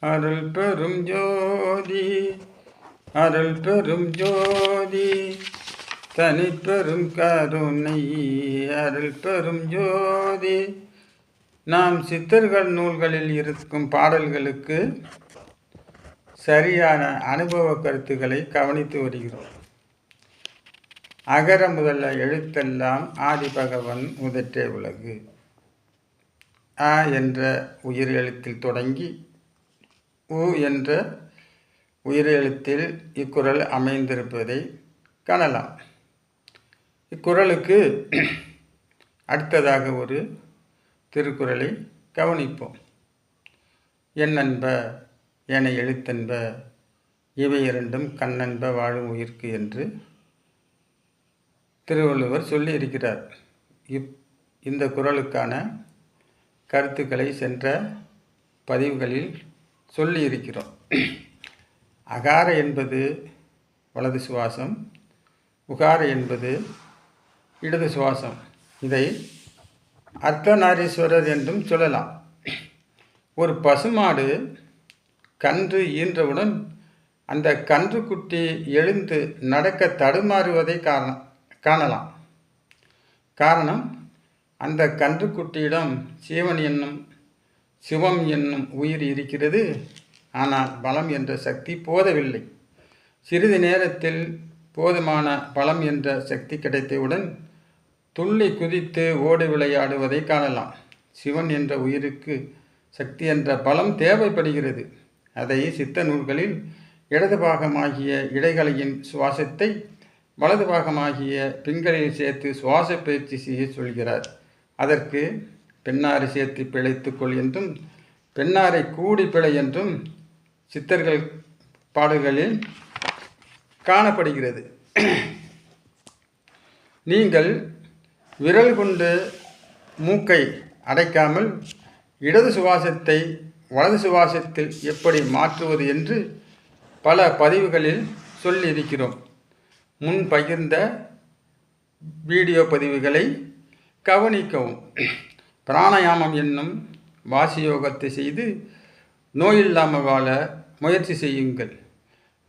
அருள் பெரும் ஜோதி அருள் பெரும் ஜோதி. தனிப்பெரும் கருணை அருள் பெரும் ஜோதி. நாம் சித்தர்கள் நூல்களில் இருக்கும் பாடல்களுக்கு சரியான அனுபவ கருத்துக்களை கவனித்து வருகிறோம். அகர முதல்ல எழுத்தெல்லாம் ஆதி பகவன் முதற்றே உலகு. ஆ என்ற உயிர் எழுத்தில் தொடங்கி உ என்ற உயிர் எழுத்தில் இக்குறள் அமைந்திருப்பதை காணலாம். இக்குறளுக்கு அடுத்ததாக ஒரு திருக்குறளை கவனிப்போம். என்னன்ப என எழுத்தன்ப இவை இரண்டும் கண்ணன்ப வாழும் உயிர்க்கு என்று திருவள்ளுவர் சொல்லியிருக்கிறார். இப் இந்த குரலுக்கான கருத்துக்களை சென்ற பதிவுகளில் சொல்லியிருக்கிறோம். அகார என்பது வலது சுவாசம் உகார என்பது இடது சுவாசம். இதை அர்த்தநாரீஸ்வரர் என்றும் சொல்லலாம். ஒரு பசுமாடு கன்று ஈன்றவுடன் அந்த கன்றுக்குட்டி எழுந்து நடக்க தடுமாறுவதை காரணம் காணலாம். காரணம் அந்த கன்றுக்குட்டியிடம் சீவன் என்னும் சிவம் என்னும் உயிர் இருக்கிறது. ஆனால் பலம் என்ற சக்தி போதவில்லை. சிறிது நேரத்தில் போதுமான பலம் என்ற சக்தி கிடைத்தவுடன் துள்ளி குதித்து ஓடி விளையாடுவதை காணலாம். சிவன் என்ற உயிருக்கு சக்தி என்ற பலம் தேவைப்படுகிறது. அதை சித்த நூல்களில் இடது பாகமாகிய இடைகளையின் சுவாசத்தை வலது பாகமாகிய பின்களில் சேர்த்து சுவாச பயிற்சி செய்ய சொல்கிறார். அதற்கு பெண்ணாரை சேர்த்து பிழைத்துக்கொள் என்றும் பெண்ணாரை கூடி பிழை என்றும் சித்தர்கள் பாடல்களில் காணப்படுகிறது. நீங்கள் விரல் கொண்டு மூக்கை அடைக்காமல் இடது சுவாசத்தை வலது சுவாசத்தில் எப்படி மாற்றுவது என்று பல பதிவுகளில் சொல்லியிருக்கிறோம். முன் பகிர்ந்த வீடியோ பதிவுகளை கவனிக்கவும். பிராணாயாமம் என்னும் வாசியோகத்தை செய்து நோயில்லாமல் வாழ முயற்சி செய்யுங்கள்.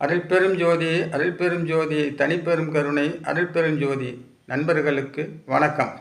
அருள் பெரும் ஜோதி அருள் பெரும் ஜோதி தனிப்பெரும் கருணை அருள் பெரும் ஜோதி. நண்பர்களுக்கு வணக்கம்.